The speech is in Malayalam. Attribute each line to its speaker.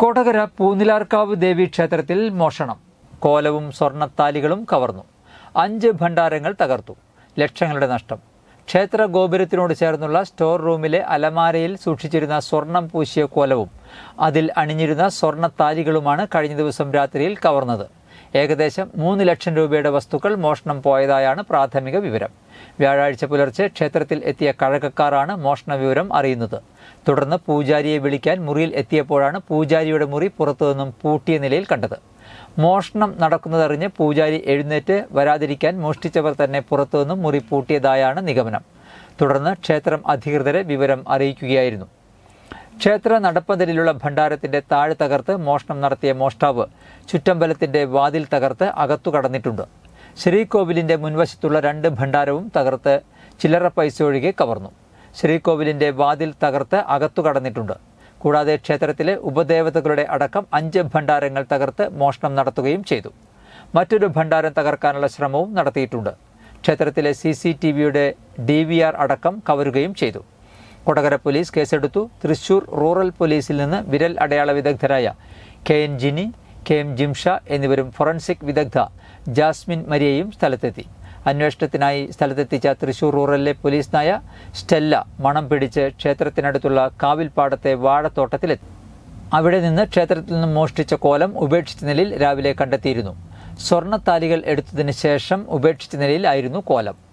Speaker 1: കൊടകര പൂനിലാർക്കാവ് ദേവി ക്ഷേത്രത്തിൽ മോഷണം. കോലവും സ്വർണത്താലികളും കവർന്നു. അഞ്ച് ഭണ്ഡാരങ്ങൾ തകർത്തു. ലക്ഷങ്ങളുടെ നഷ്ടം. ക്ഷേത്ര ഗോപുരത്തിനോട് ചേർന്നുള്ള സ്റ്റോർ റൂമിലെ അലമാരയിൽ സൂക്ഷിച്ചിരുന്ന സ്വർണം പൂശിയ കോലവും അതിൽ അണിഞ്ഞിരുന്ന സ്വർണത്താലികളുമാണ് കഴിഞ്ഞ ദിവസം രാത്രിയിൽ കവർന്നത്. ഏകദേശം മൂന്ന് ലക്ഷം രൂപയുടെ വസ്തുക്കൾ മോഷണം പോയതായാണ് പ്രാഥമിക വിവരം. വ്യാഴാഴ്ച പുലർച്ചെ ക്ഷേത്രത്തിൽ എത്തിയ കഴകക്കാരാണ് മോഷണ വിവരം അറിയുന്നത്. തുടർന്ന് പൂജാരിയെ വിളിക്കാൻ മുറിയിൽ എത്തിയപ്പോഴാണ് പൂജാരിയുടെ മുറി പുറത്തുനിന്നും പൂട്ടിയ നിലയിൽ കണ്ടത്. മോഷണം നടക്കുന്നതറിഞ്ഞ് പൂജാരി എഴുന്നേറ്റ് വരാതിരിക്കാൻ മോഷ്ടിച്ചവർ തന്നെ പുറത്തുനിന്നും മുറി പൂട്ടിയതായാണ് നിഗമനം. തുടർന്ന് ക്ഷേത്രം അധികൃതരെ വിവരം അറിയിക്കുകയായിരുന്നു. ക്ഷേത്ര നടപ്പന്തലിലുള്ള ഭണ്ഡാരത്തിന്റെ താഴ് തകർത്ത് മോഷണം നടത്തിയ മോഷ്ടാവ് ചുറ്റമ്പലത്തിന്റെ വാതിൽ തകർത്ത് അകത്തു കടന്നിട്ടുണ്ട്. ശ്രീകോവിലിന്റെ മുൻവശത്തുള്ള രണ്ട് ഭണ്ഡാരവും തകർത്ത് ചില്ലറ പൈസ ഒഴികെ കവർന്നു. ശ്രീകോവിലിന്റെ വാതിൽ തകർത്ത് അകത്തു കടന്നിട്ടുണ്ട്. കൂടാതെ ക്ഷേത്രത്തിലെ ഉപദേവതകളുടെ അടക്കം അഞ്ച് ഭണ്ഡാരങ്ങൾ തകർത്ത് മോഷണം നടത്തുകയും ചെയ്തു. മറ്റൊരു ഭണ്ഡാരം തകർക്കാനുള്ള ശ്രമവും നടത്തിയിട്ടുണ്ട്. ക്ഷേത്രത്തിലെ സി സി ടി വിയുടെ ഡി വി ആർ അടക്കം കവരുകയും ചെയ്തു. കൊടകര പോലീസ് കേസെടുത്തു. തൃശൂർ റൂറൽ പോലീസിൽ നിന്ന് വിരൽ അടയാള വിദഗ്ധരായ K N Jini K M Jimsha എന്നിവരും ഫോറൻസിക് വിദഗ്ധ ജാസ്മിൻ മരിയയും സ്ഥലത്തെത്തി. അന്വേഷണത്തിനായി സ്ഥലത്തെത്തിച്ച തൃശൂർ റൂറലിലെ പോലീസ് നായ സ്റ്റെല്ല മണം പിടിച്ച് ക്ഷേത്രത്തിനടുത്തുള്ള കാവിൽപ്പാടത്തെ വാഴത്തോട്ടത്തിലെത്തി. അവിടെ നിന്ന് ക്ഷേത്രത്തിൽ നിന്നും മോഷ്ടിച്ച കോലം ഉപേക്ഷിച്ച നിലയിൽ രാവിലെ കണ്ടെത്തിയിരുന്നു. സ്വർണത്താലികൾ എടുത്തതിന് ശേഷം ഉപേക്ഷിച്ച നിലയിലായിരുന്നു കോലം.